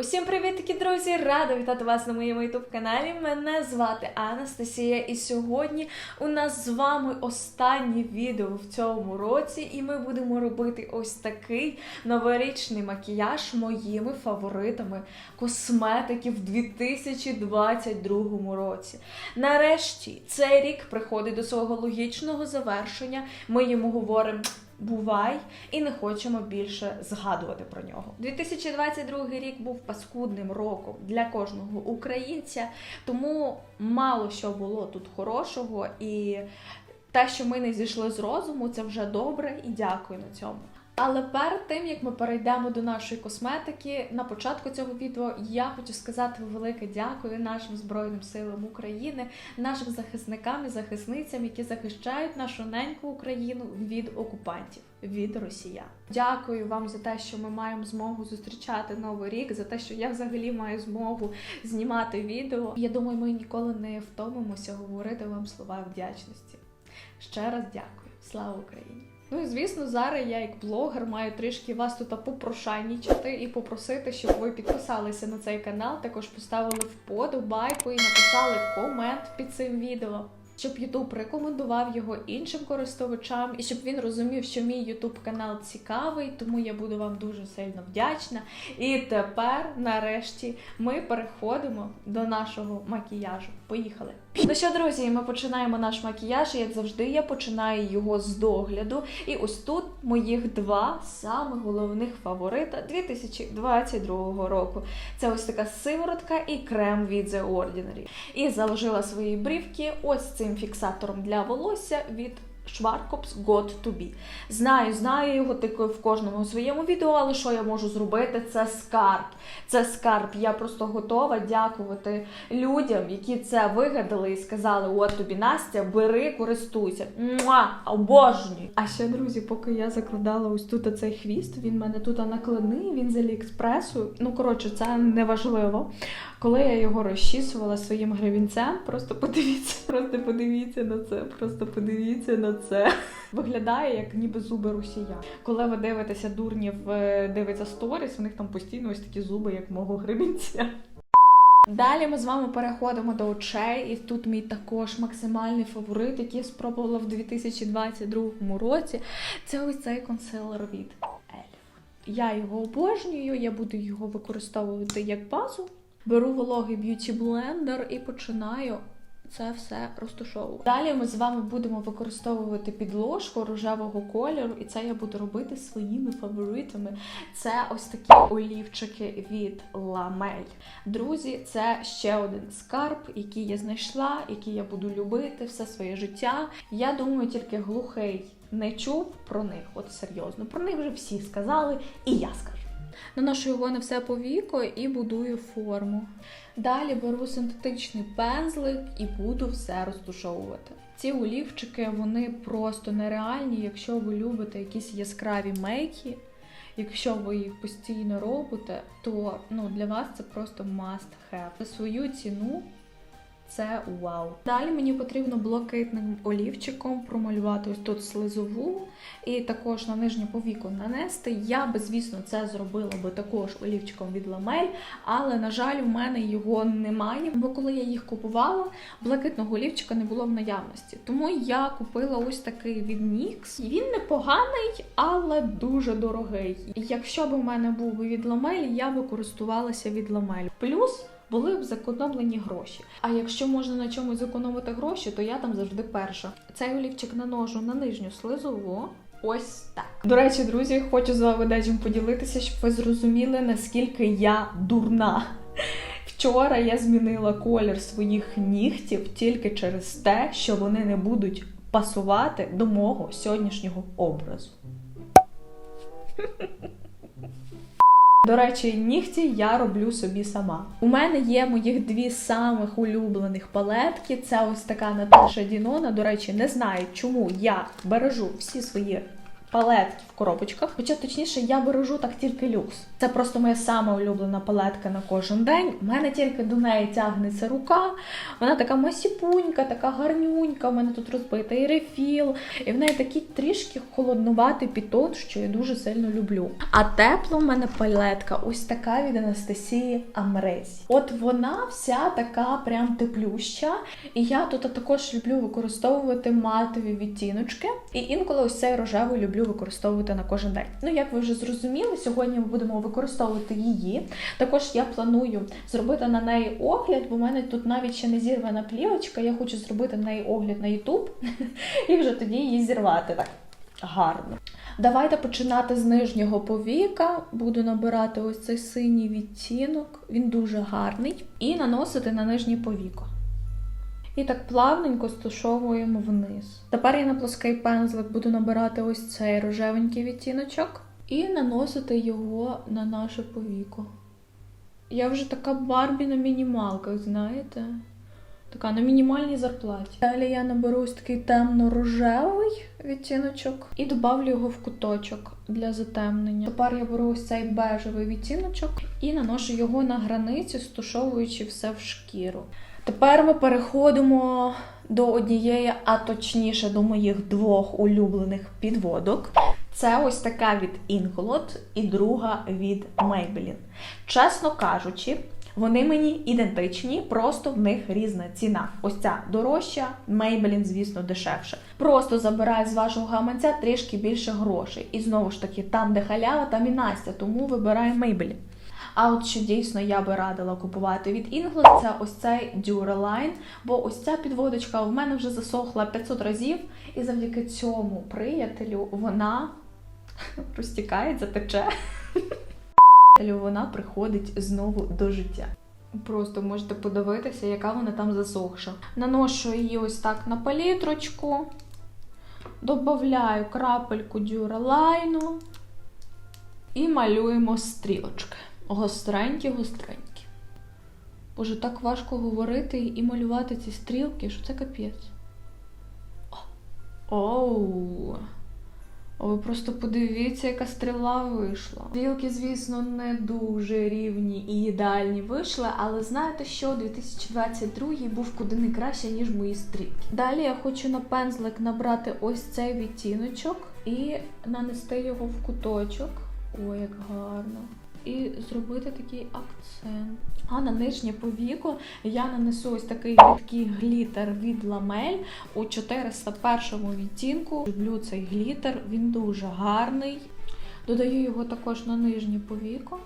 Усім привітки, друзі! Рада вітати вас на моєму youtube каналі. Мене звати Анастасія, і сьогодні у нас з вами останнє відео в цьому році, і ми будемо робити ось такий новорічний макіяж моїми фаворитами косметиків в 2022 році. Нарешті цей рік приходить до свого логічного завершення. Ми йому говоримо. Бувай і не хочемо більше згадувати про нього. 2022 рік був паскудним роком для кожного українця, тому мало що було тут хорошого, і те, що ми не зійшли з розуму, це вже добре і дякую на цьому. Але перед тим як ми перейдемо до нашої косметики, на початку цього відео я хочу сказати велике дякую нашим Збройним силам України, нашим захисникам і захисницям, які захищають нашу неньку Україну від окупантів, від росіян. Дякую вам за те, що ми маємо змогу зустрічати новий рік, за те, що я взагалі маю змогу знімати відео. Я думаю, ми ніколи не втомимося говорити вам слова вдячності. Ще раз дякую. Слава Україні! Ну і звісно, зараз я як блогер маю трішки вас тут попрошайнічати і попросити, щоб ви підписалися на цей канал, також поставили вподобайку і написали комент під цим відео. Щоб YouTube рекомендував його іншим користувачам, і щоб він розумів, що мій YouTube канал цікавий, тому я буду вам дуже сильно вдячна. І тепер, нарешті, ми переходимо до нашого макіяжу. Поїхали! Ну що, друзі, ми починаємо наш макіяж. Як завжди, я починаю його з догляду. І ось тут моїх два саме головних фаворита 2022 року. Це ось така сиворотка і крем від The Ordinary. І заложила свої брівки ось цим фіксатором для волосся від Schwarzkopf God to be. Знаю, знаю його тикаю в кожному своєму відео, але що я можу зробити? Це скарб. Це скарб. Я просто готова дякувати людям, які це вигадали і сказали: от тобі Настя, бери, користуйся. Муа! Обожнюю! А ще, друзі, поки я закладала ось тут цей хвіст, він мене тут накладний, він з Аліекспресу. Ну, коротше, це не важливо. Коли я його розчісувала своїм гривінцем, просто подивіться, просто подивіться на це, просто подивіться на це. Виглядає як ніби зуби русія. Коли ви дивитеся дурнів, е, дивиться сторіс, у них там постійно ось такі зуби, як мого гривінця. Далі ми з вами переходимо до очей, і тут мій також максимальний фаворит, який я спробувала в 2022 році. Це ось цей консилер від Elf. Я його обожнюю, я буду його використовувати як базу. Беру вологий б'юті блендер і починаю це все розташовувати. Далі ми з вами будемо використовувати підложку рожевого кольору, і це я буду робити своїми фаворитами. Це ось такі олівчики від Ламель. Друзі, це ще один скарб, який я знайшла, який я буду любити все своє життя. Я думаю, тільки глухий не чув про них. От серйозно, про них вже всі сказали, і я скажу. Наношу його на все повіко і будую форму. Далі беру синтетичний пензлик і буду все розтушовувати. Ці олівчики вони просто нереальні, якщо ви любите якісь яскраві мейки. Якщо ви їх постійно робите, то ну, для вас це просто must have. За свою ціну це вау. Далі мені потрібно блакитним олівчиком промалювати ось тут слизову і також на нижнє повіку нанести. Я би, звісно, це зробила би також олівчиком від ламель, але, на жаль, в мене його немає. Бо коли я їх купувала, блакитного олівчика не було в наявності. Тому я купила ось такий від NYX. Він непоганий, але дуже дорогий. Якщо б у мене був від ламель, я би користувалася від ламель. Плюс були б зекономлені гроші. А якщо можна на чомусь зекономити гроші, то я там завжди перша. Цей олівчик наношу на нижню слизову. Ось так. До речі, друзі, хочу з вами дечим поділитися, щоб ви зрозуміли, наскільки я дурна. Вчора я змінила колір своїх нігтів тільки через те, що вони не будуть пасувати до мого сьогоднішнього образу. До речі, нігті я роблю собі сама. У мене є моїх дві самих улюблених палетки. Це ось така Наташа Дінона. До речі, не знаю, чому я бережу всі свої палетки в коробочках. Хоча точніше, я бережу так тільки люкс. Це просто моя сама улюблена палетка на кожен день. У мене тільки до неї тягнеться рука. Вона така масіпунька, така гарнюнька. У мене тут розбитий рефіл. І в неї такий трішки холоднуватий підтон, що я дуже сильно люблю. А тепла в мене палетка ось така від Анастасії Амрезі. От вона вся така прям теплюща. І я тут також люблю використовувати матові відтіночки. І інколи ось цей рожевий люблю використовувати на кожен день. Ну, як ви вже зрозуміли, сьогодні ми будемо використовувати її. Також я планую зробити на неї огляд, бо в мене тут навіть ще не зірвана плівочка. Я хочу зробити на неї огляд на YouTube і вже тоді її зірвати так гарно. Давайте починати з нижнього повіка. Буду набирати ось цей синій відтінок, він дуже гарний. І наносити на нижнє повіко. І так плавненько стушовуємо вниз. Тепер я на плоский пензлик буду набирати ось цей рожевенький відтіночок і наносити його на наше повіко. Я вже така Барбі на мінімалках, знаєте? Така на мінімальній зарплаті. Далі я наберу ось такий темно-рожевий відтіночок і додавлю його в куточок для затемнення. Тепер я беру ось цей бежевий відтіночок і наношу його на границю, стушовуючи все в шкіру. Тепер ми переходимо до однієї, а точніше до моїх двох улюблених підводок. Це ось така від Incolot і друга від Maybelline. Чесно кажучи, вони мені ідентичні, просто в них різна ціна. Ось ця дорожча, Maybelline, звісно, дешевше. Просто забирай з вашого гаманця трішки більше грошей. І знову ж таки, там, де халява, там і Настя, тому вибирай Maybelline. А от що дійсно я би радила купувати від Inglot, це ось цей Duraline, бо ось ця підводочка в мене вже засохла 500 разів, і завдяки цьому приятелю вона розтікається, тече. Вона приходить знову до життя. Просто можете подивитися, яка вона там засохша. Наношу її ось так на палітрочку, додаю крапельку дюралайну і малюємо стрілочки. Гостренькі-гостренькі. Боже, так важко говорити і малювати ці стрілки, що це капець. Оу. О, ви просто подивіться, яка стріла вийшла. Стрілки, звісно, не дуже рівні і ідеальні вийшли, але знаєте що? 2022 був куди не краще, ніж мої стрілки. Далі я хочу на пензлик набрати ось цей відтіночок і нанести його в куточок. Ой, як гарно. І зробити такий акцент. А на нижнє повіко я нанесу ось такий рідкий глітер від ламель у 401 відтінку. Люблю цей глітер, він дуже гарний. Додаю його також на нижнє повіко.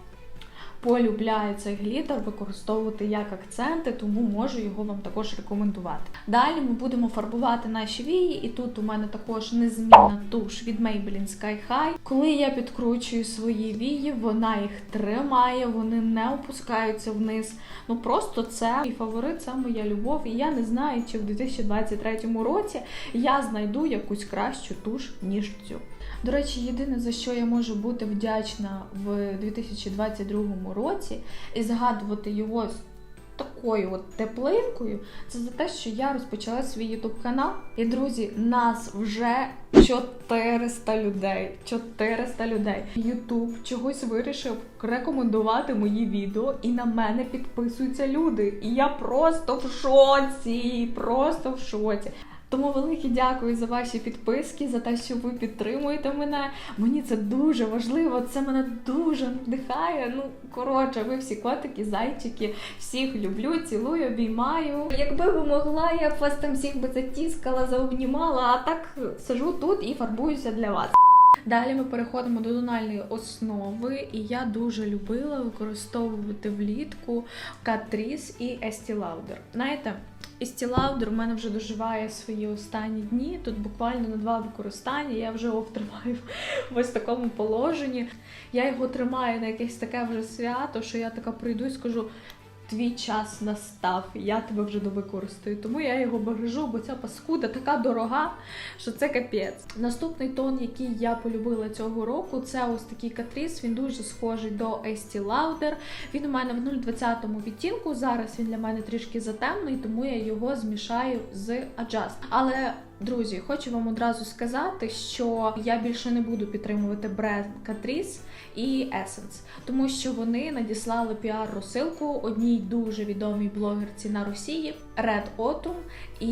Полюбляю цей глітер використовувати як акценти, тому можу його вам також рекомендувати. Далі ми будемо фарбувати наші вії, і тут у мене також незмінна туш від Maybelline Sky High. Коли я підкручую свої вії, вона їх тримає, вони не опускаються вниз. Ну просто це мій фаворит, це моя любов. І я не знаю, чи в 2023 році я знайду якусь кращу туш, ніж цю. До речі, єдине за що я можу бути вдячна в 2022 році і згадувати його з такою от теплинкою, це за те, що я розпочала свій YouTube канал. І друзі, нас вже 400 людей. 400 людей. YouTube чогось вирішив рекомендувати мої відео, і на мене підписуються люди. І я просто в шоці, просто в шоці. Тому велике дякую за ваші підписки, за те, що ви підтримуєте мене. Мені це дуже важливо, це мене дуже надихає. Ну, коротше, ви всі котики, зайчики, всіх люблю, цілую, обіймаю. Якби ви могла, я б вас там всіх би затіскала, заобнімала, а так сижу тут і фарбуюся для вас. Далі ми переходимо до тональної основи, і я дуже любила використовувати влітку Catrice і Estee Lauder. Знаєте, Estee стілаудер у мене вже доживає свої останні дні. Тут буквально на два використання. Я вже його втримаю в ось такому положенні. Я його тримаю на якесь таке вже свято, що я така прийду і скажу. Твій час настав, я тебе вже довикористаю. Тому я його бережу, бо ця паскуда така дорога, що це капець. Наступний тон, який я полюбила цього року, це ось такий катріс. Він дуже схожий до Estee Lauder. Він у мене в 0,20 відтінку. Зараз він для мене трішки затемний, тому я його змішаю з Adjust. Але Друзі, хочу вам одразу сказати, що я більше не буду підтримувати бренд Catrice і Essence, тому що вони надіслали піар-розсилку одній дуже відомій блогерці на Росії Red Autumn. І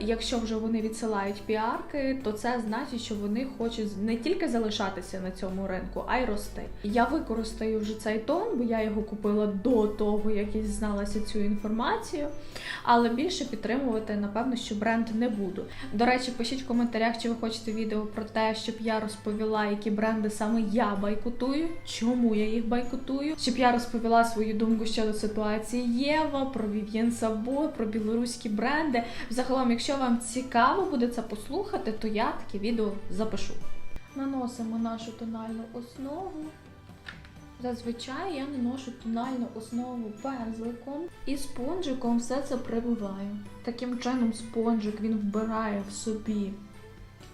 якщо вже вони відсилають піарки, то це значить, що вони хочуть не тільки залишатися на цьому ринку, а й рости. Я використаю вже цей тон, бо я його купила до того, як я дізналася цю інформацію. Але більше підтримувати, напевно, що бренд не буду. До речі, пишіть в коментарях, чи ви хочете відео про те, щоб я розповіла, які бренди саме я байкотую, чому я їх байкотую, щоб я розповіла свою думку щодо ситуації Єва, про Вів'єн Сабо, про білоруські бренди. Взагалом, якщо вам цікаво буде це послухати, то я таке відео запишу. Наносимо нашу тональну основу. Зазвичай я наношу тональну основу пензликом і спонжиком все це прибиваю. Таким чином спонжик він вбирає в собі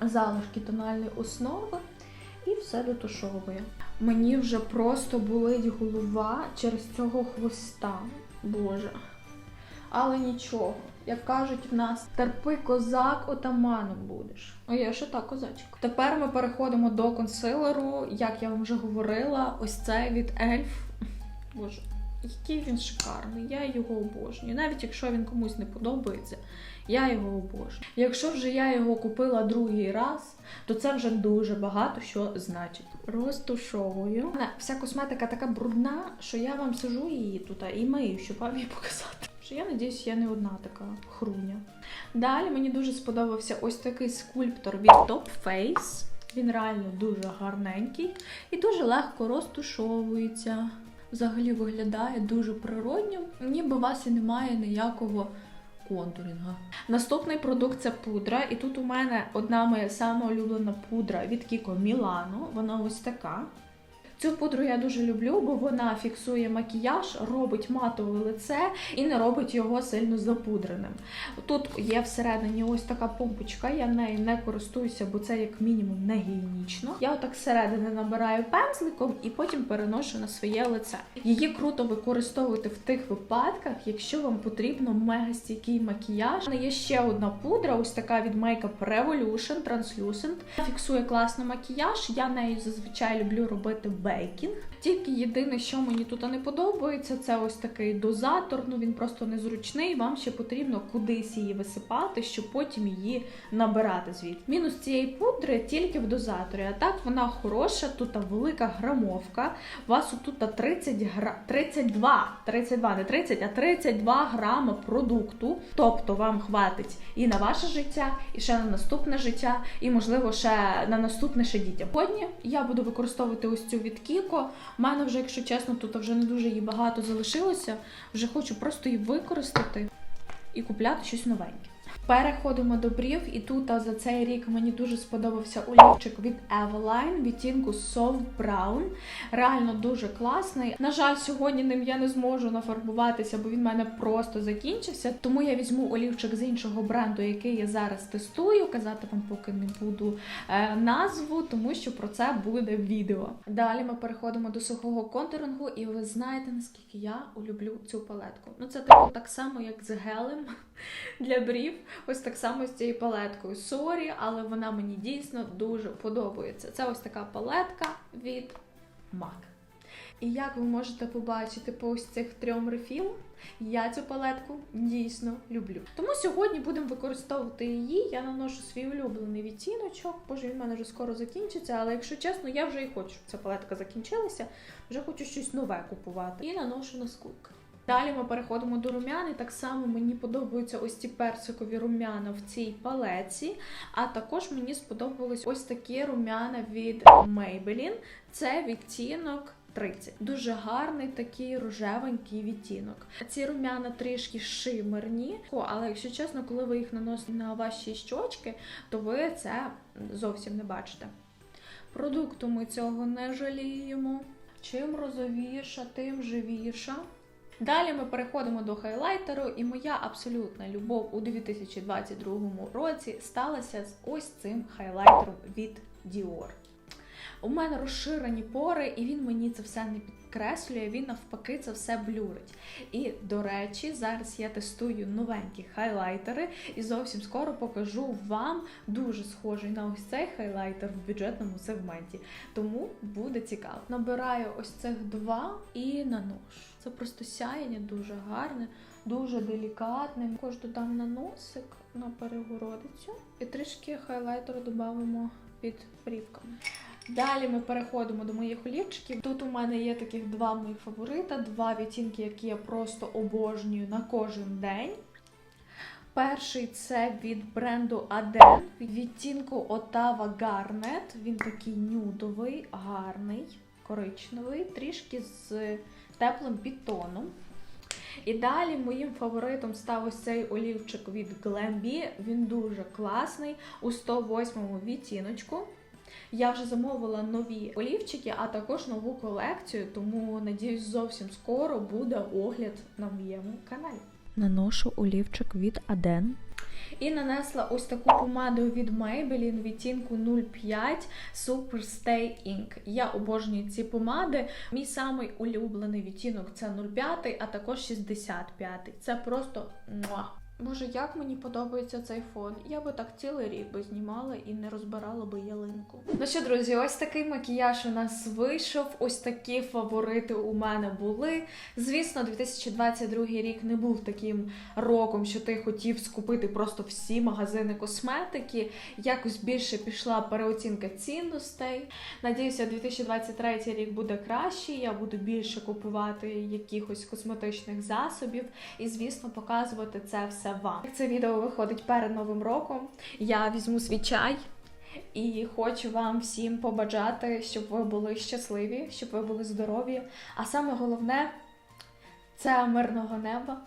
залишки тональної основи і все дотушовує. Мені вже просто болить голова через цього хвоста. Боже. Але нічого. Як кажуть в нас, терпи козак, отаманом будеш. А я ще та козачка. Тепер ми переходимо до консилеру. Як я вам вже говорила, ось цей від Ельф. Боже, який він шикарний. Я його обожнюю. Навіть якщо він комусь не подобається, я його обожнюю. Якщо вже я його купила другий раз, то це вже дуже багато що значить. Розтушовую. Вся косметика така брудна, що я вам сижу її тут і мию, щоб вам її показати. Що я надіюсь, я не одна така хруня. Далі мені дуже сподобався ось такий скульптор від Top Face. Він реально дуже гарненький і дуже легко розтушовується. Взагалі виглядає дуже природньо, ніби у вас і немає ніякого контурінга. Наступний продукт це пудра. І тут у мене одна моя сама улюблена пудра від Kiko Milano. Вона ось така. Цю пудру я дуже люблю, бо вона фіксує макіяж, робить матове лице і не робить його сильно запудреним. Тут є всередині ось така помпочка, я нею не користуюся, бо це як мінімум не гігієнічно. Я отак зсередини набираю пензликом і потім переношу на своє лице. Її круто використовувати в тих випадках, якщо вам потрібно мега стійкий макіяж. Є ще одна пудра, ось така від Makeup Revolution Translucent. Фіксує класно макіяж. Я нею зазвичай люблю робити бейкінг. Тільки єдине, що мені тут не подобається, це ось такий дозатор. Ну він просто незручний. Вам ще потрібно кудись її висипати, щоб потім її набирати звідти. Мінус цієї пудри тільки в дозаторі. А так вона хороша, тут велика грамовка. У вас тут 30 гра... 32, 32, не 30, а 32 грами продукту. Тобто вам хватить і на ваше життя, і ще на наступне життя, і можливо ще на наступне ще дітям. Сьогодні я буду використовувати ось цю від Кіко. У мене вже, якщо чесно, тут вже не дуже її багато залишилося. Вже хочу просто її використати і купляти щось новеньке. Переходимо до брів, і тут за цей рік мені дуже сподобався олівчик від Eveline відтінку Soft Brown. Реально дуже класний. На жаль, сьогодні ним я не зможу нафарбуватися, бо він в мене просто закінчився. Тому я візьму олівчик з іншого бренду, який я зараз тестую. Казати вам поки не буду е, назву, тому що про це буде відео. Далі ми переходимо до сухого контурингу, і ви знаєте, наскільки я улюблю цю палетку. Ну це типу так само, як з гелем для брів. Ось так само з цією палеткою. Сорі, але вона мені дійсно дуже подобається. Це ось така палетка від MAC. І як ви можете побачити по ось цих трьом рефілам, я цю палетку дійсно люблю. Тому сьогодні будемо використовувати її. Я наношу свій улюблений відтіночок. Боже, він в мене вже скоро закінчиться, але якщо чесно, я вже і хочу, щоб ця палетка закінчилася. Вже хочу щось нове купувати. І наношу на скульки. Далі ми переходимо до румян, і так само мені подобаються ось ці персикові румяна в цій палеці. А також мені сподобались ось такі румяна від Maybelline. Це відтінок 30. Дуже гарний такий рожевенький відтінок. Ці румяна трішки шимерні, але якщо чесно, коли ви їх наносите на ваші щочки, то ви це зовсім не бачите. Продукту ми цього не жаліємо. Чим розовіша, тим живіша. Далі ми переходимо до хайлайтеру, і моя абсолютна любов у 2022 році сталася з ось цим хайлайтером від Dior. У мене розширені пори, і він мені це все не підкреслює, він навпаки це все блюрить. І до речі, зараз я тестую новенькі хайлайтери, і зовсім скоро покажу вам дуже схожий на ось цей хайлайтер в бюджетному сегменті. Тому буде цікаво. Набираю ось цих два і наношу. Це просто сяєння дуже гарне, дуже делікатне. Також додам на носик на перегородицю і трішки хайлайтеру додамо під брівками. Далі ми переходимо до моїх олівчиків. Тут у мене є таких два моїх фаворита, два відтінки, які я просто обожнюю на кожен день. Перший це від бренду Aden, відтінку Ottawa Garnet. Він такий нюдовий, гарний, коричневий, трішки з теплим підтоном. І далі моїм фаворитом став ось цей олівчик від Glambi. Він дуже класний у 108 відтіночку. Я вже замовила нові олівчики, а також нову колекцію, тому надіюсь, зовсім скоро буде огляд на моєму каналі. Наношу олівчик від Аден. І нанесла ось таку помаду від Maybelline відтінку 05 Super Stay Ink. Я обожнюю ці помади. Мій самий улюблений відтінок це 05, а також 65. Це просто муа. Боже, як мені подобається цей фон. Я би так цілий рік би знімала і не розбирала би ялинку. Ну що, друзі, ось такий макіяж у нас вийшов. Ось такі фаворити у мене були. Звісно, 2022 рік не був таким роком, що ти хотів скупити просто всі магазини косметики. Якось більше пішла переоцінка цінностей. Надіюся, 2023 рік буде кращий. Я буду більше купувати якихось косметичних засобів і, звісно, показувати це все вам. Це відео виходить перед новим роком. Я візьму свій чай. І хочу вам всім побажати, щоб ви були щасливі, щоб ви були здорові. А саме головне це мирного неба.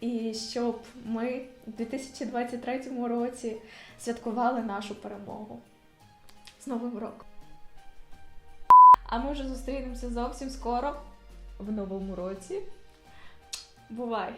І щоб ми в 2023 році святкували нашу перемогу з Новим роком. А ми вже зустрінемося зовсім скоро в новому році. Бувай!